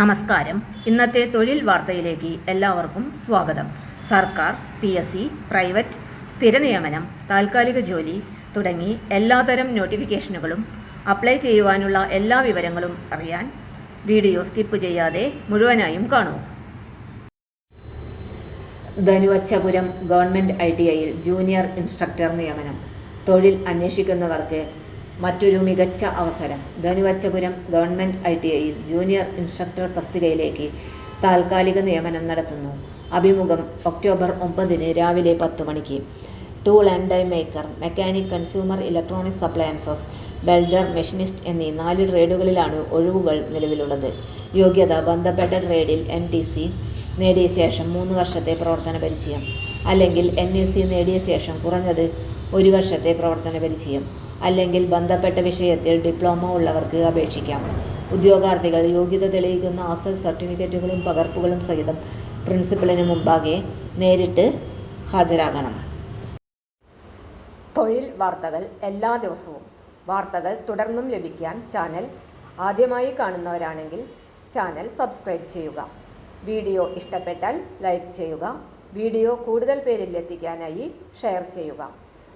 നമസ്കാരം. ഇന്നത്തെ തൊഴിൽ വാർത്തയിലേക്ക് എല്ലാവർക്കും സ്വാഗതം. സർക്കാർ പി എസ് സി പ്രൈവറ്റ് സ്ഥിര നിയമനം താൽക്കാലിക ജോലി തുടങ്ങി എല്ലാതരം നോട്ടിഫിക്കേഷനുകളും അപ്ലൈ ചെയ്യുവാനുള്ള എല്ലാ വിവരങ്ങളും അറിയാൻ വീഡിയോ സ്കിപ്പ് ചെയ്യാതെ മുഴുവനായും കാണൂ. ധനുവച്ചപുരം ഗവൺമെന്റ് ഐ ടി ഐയിൽ ജൂനിയർ ഇൻസ്ട്രക്ടർ നിയമനം. തൊഴിൽ അന്വേഷിക്കുന്നവർക്ക് മറ്റൊരു മികച്ച അവസരം. ധനുവച്ചപുരം ഗവൺമെന്റ് ഐ ടി ഐയിൽ ജൂനിയർ ഇൻസ്ട്രക്ടർ തസ്തികയിലേക്ക് താൽക്കാലിക നിയമനം നടത്തുന്നു. അഭിമുഖം ഒക്ടോബർ ഒമ്പതിന് രാവിലെ പത്ത് മണിക്ക്. Tool and die maker mechanic consumer electronic appliances welder machinist എന്നീ നാല് ട്രേഡുകളിലാണ് ഒഴിവുകൾ നിലവിലുള്ളത്. യോഗ്യത ബന്ധപ്പെട്ട ട്രേഡിൽ എൻ ടി സി നേടിയ ശേഷം മൂന്ന് വർഷത്തെ പ്രവർത്തന പരിചയം. അല്ലെങ്കിൽ എൻ എസ് സി നേടിയ ശേഷം കുറഞ്ഞത് ഒരു വർഷത്തെ പ്രവർത്തന പരിചയം. അല്ലെങ്കിൽ ബന്ധപ്പെട്ട വിഷയത്തിൽ ഡിപ്ലോമ ഉള്ളവർക്ക് അപേക്ഷിക്കാം. ഉദ്യോഗാർത്ഥികൾ യോഗ്യത തെളിയിക്കുന്ന അസൽ സർട്ടിഫിക്കറ്റുകളും പകർപ്പുകളും സഹിതം പ്രിൻസിപ്പലിന് മുമ്പാകെ നേരിട്ട് ഹാജരാകണം. തൊഴിൽ വാർത്തകൾ എല്ലാ ദിവസവും. വാർത്തകൾ തുടർന്നും ലഭിക്കാൻ ചാനൽ ആദ്യമായി കാണുന്നവരാണെങ്കിൽ ചാനൽ സബ്സ്ക്രൈബ് ചെയ്യുക. വീഡിയോ ഇഷ്ടപ്പെട്ടാൽ ലൈക്ക് ചെയ്യുക. വീഡിയോ കൂടുതൽ പേരിൽ എത്തിക്കാനായി ഷെയർ ചെയ്യുക.